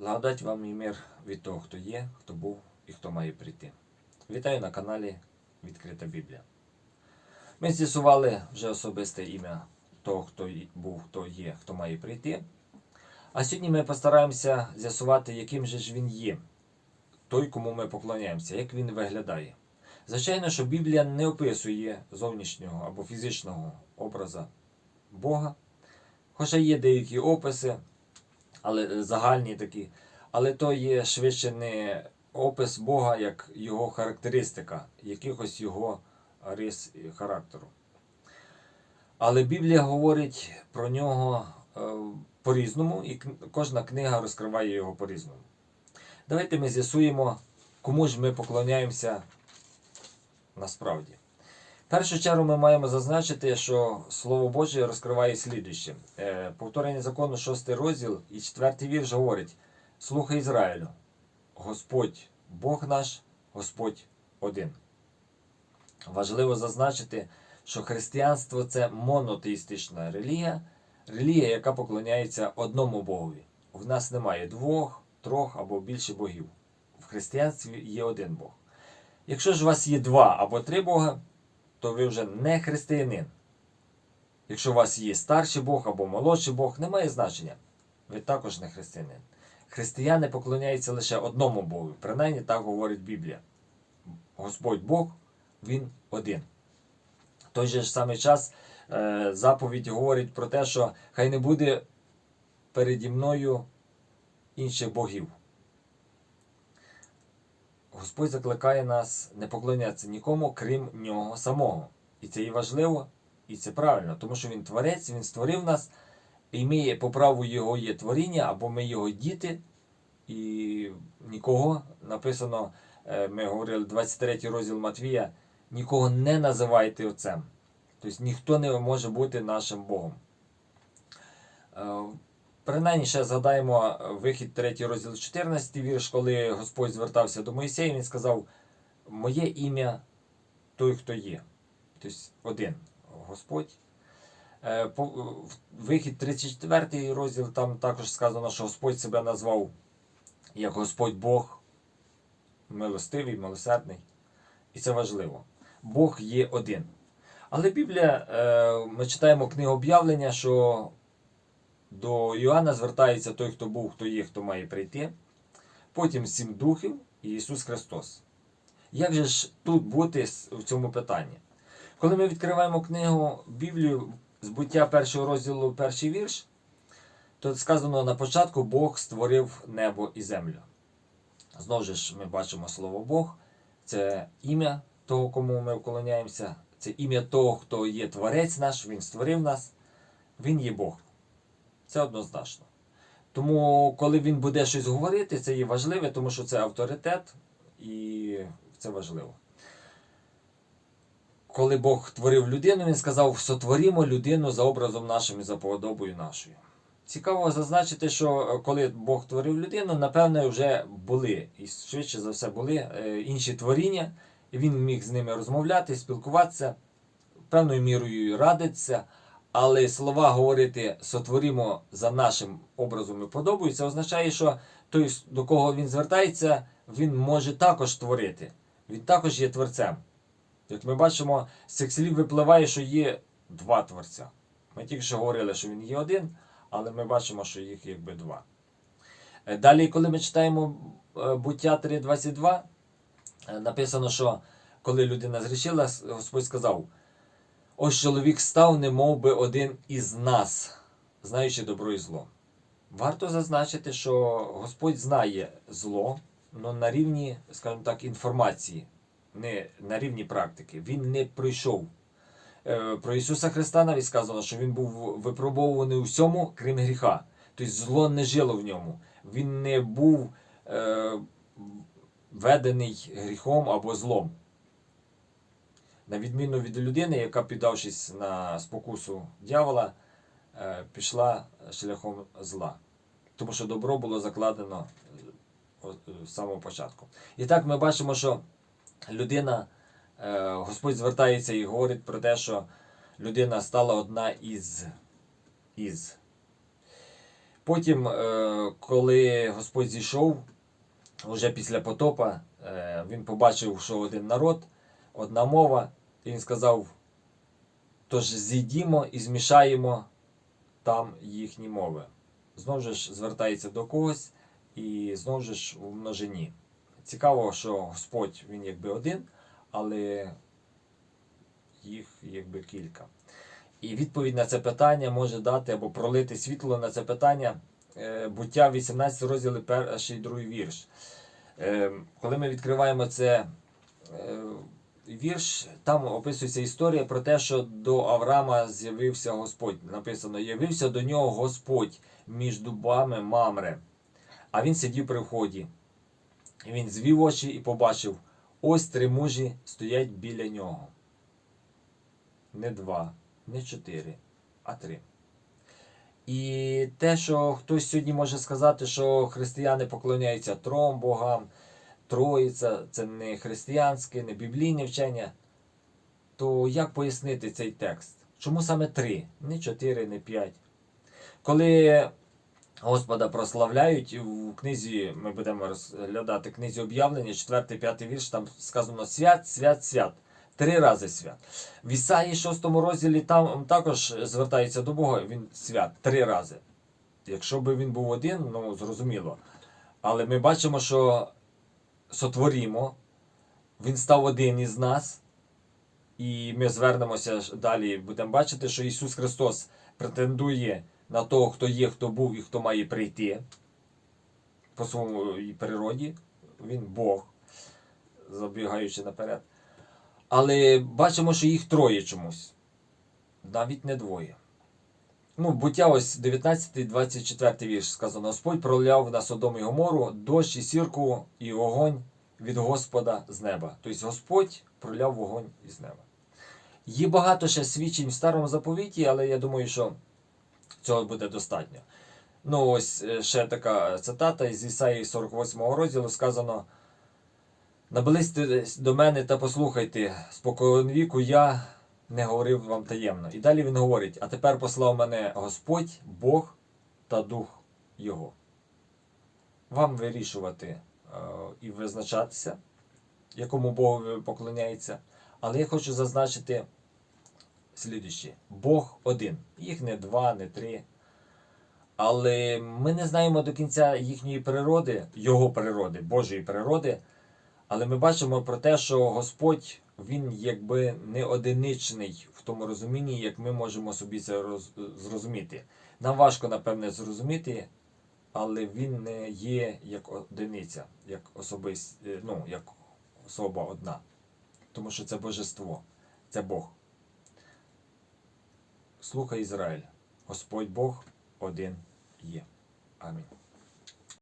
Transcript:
Благодать вам і мир від того, хто є, хто був і хто має прийти. Вітаю на каналі Відкрита Біблія. Ми з'ясували вже особисте ім'я того, хто був, хто є, хто має прийти. А сьогодні ми постараємося з'ясувати, яким же ж він є, той, кому ми поклоняємося, як він виглядає. Звичайно, що Біблія не описує зовнішнього або фізичного образа Бога, хоча є деякі описи, але е, загальні такі. Але то є швидше не опис Бога, як його характеристика, якихось його рис і характеру. Але Біблія говорить про нього е, по-різному, і кожна книга розкриває його по-різному. Давайте ми з'ясуємо, кому ж ми поклоняємося насправді. Першу чергу ми маємо зазначити, що Слово Боже розкриває слідуще. Е, Повторення закону, 6 розділ і 4 вірш говорить: Слухай Ізраїлю, Господь Бог наш, Господь один. Важливо зазначити, що християнство це монотеїстична релігія, релігія, яка поклоняється одному Богові. В нас немає двох, трьох або більше богів. В християнстві є один Бог. Якщо ж у вас є два або три Бога, то ви вже не християнин. Якщо у вас є старший Бог або молодший Бог, немає значення. Ви також не християнин. Християни поклоняються лише одному Богу. Принаймні так говорить Біблія. Господь Бог, Він один. В той же ж самий час е, заповідь говорить про те, що хай не буде переді мною інших богів. Господь закликає нас не поклонятися нікому, крім нього самого. І це і важливо, і це правильно, тому що Він творець, Він створив нас, і ми по праву Його є творіння, або ми Його діти, і нікого написано, е, ми говорили 23 розділ Матвія, нікого не називайте отцем. Тобто ніхто не може бути нашим Богом. Е, Принаймні, ще згадаємо е, вихід 3 розділ 14 вірш, коли Господь звертався до Моїсея, він сказав: Моє ім'я той, хто є. Тобто один Господь. Е, в- Вихід 34 розділ, там також сказано, що Господь себе назвав як Господь Бог, милостивий, милосердний. І це важливо. Бог є один. Але Біблія, е, ми читаємо книгу об'явлення, що до Іоанна звертається той, хто був, хто є, хто має прийти. Потім сім духів і Ісус Христос. Як же ж тут бути в цьому питанні? Коли ми відкриваємо книгу Біблію збуття першого розділу, перший вірш, то сказано на початку Бог створив небо і землю. Знову ж ми бачимо слово Бог, це ім'я того, кому ми вклоняємося, це ім'я того, хто є творець наш, Він створив нас, Він є Бог. Це однозначно. Тому, коли він буде щось говорити, це є важливе, тому що це авторитет і це важливо. Коли Бог творив людину, він сказав: сотворімо людину за образом нашим і за подобою нашою. Цікаво зазначити, що е, коли Бог творив людину, напевне, вже були, і швидше за все були е, інші творіння, і він міг з ними розмовляти, спілкуватися, певною мірою радитися. Але слова говорити сотворімо за нашим образом і подобою, це означає, що той, до кого він звертається, він може також творити. Він також є творцем. Як ми бачимо, з цих слів випливає, що є два творця. Ми тільки що говорили, що він є один, але ми бачимо, що їх якби два. Е, Далі, коли ми читаємо е, буття 3.22, е, написано, що коли людина зрішила, Господь сказав. Ось чоловік став, не би один із нас, знаючи добро і зло. Варто зазначити, що Господь знає зло, але на рівні, скажімо так, інформації, не на рівні практики. Він не пройшов. Е, Про Ісуса Христа навіть сказано, що Він був випробований у всьому, крім гріха. Тобто зло не жило в ньому. Він не був е, ведений гріхом або злом. На відміну від людини, яка, піддавшись на спокусу дьявола, е, пішла шляхом зла. Тому що добро було закладено е, з самого початку. І так ми бачимо, що людина, е, Господь звертається і говорить про те, що людина стала одна із. із. Потім, е, коли Господь зійшов, вже після потопа, е, він побачив, що один народ, одна мова, він сказав: тож зійдімо і змішаємо там їхні мови. Знову ж звертається до когось і знову ж у множині. Цікаво, що Господь він якби один, але їх якби кілька. І відповідь на це питання може дати або пролити світло на це питання е, буття 18 розділи, перший другий вірш. Е, Коли ми відкриваємо це е, вірш, там описується історія про те, що до Авраама з'явився Господь. Написано: явився до нього Господь між дубами Мамре. А він сидів при вході. Він звів очі і побачив: ось три мужі стоять біля нього. Не два, не чотири, а три. І те, що хтось сьогодні може сказати, що християни поклоняються трьом богам, Троїця, це не християнське, не біблійне вчення, то як пояснити цей текст? Чому саме три, не чотири, не п'ять? Коли Господа прославляють, у книзі ми будемо розглядати книзі об'явлення, 4-5 вірш, там сказано свят, свят, свят. Три рази свят. В Ісаї 6 розділі там також звертається до Бога, він свят три рази. Якщо б він був один, ну зрозуміло. Але ми бачимо, що сотворімо, він став один із нас, і ми звернемося далі, будемо бачити, що Ісус Христос претендує на того, хто є, хто був і хто має прийти по своїй природі. Він Бог, забігаючи наперед. Але бачимо, що їх троє чомусь. Навіть не двоє. Ну, буття ось 19-24 вірш сказано: Господь проляв на Содом і Гомору дощ і сірку і вогонь від Господа з неба. Тобто Господь проляв вогонь із неба. Є багато ще свідчень в старому заповіті, але я думаю, що цього буде достатньо. Ну, ось е, ще така цитата із Ісаї 48 розділу сказано. Набилисте до мене та послухайте, споконвіку я не говорив вам таємно. І далі він говорить: а тепер послав мене Господь, Бог та Дух Його. Вам вирішувати е, і визначатися, якому Богу ви поклоняється. Але я хочу зазначити слідуюче: Бог один. Їх не два, не три. Але ми не знаємо до кінця їхньої природи, його природи, Божої природи. Але ми бачимо про те, що Господь він якби не одиничний в тому розумінні, як ми можемо собі це роз, зрозуміти. Нам важко, напевне, зрозуміти, але він не є як одиниця, як особист, е, ну, як особа одна. Тому що це божество, це Бог. Слухай Ізраїль, Господь Бог один є. Амінь.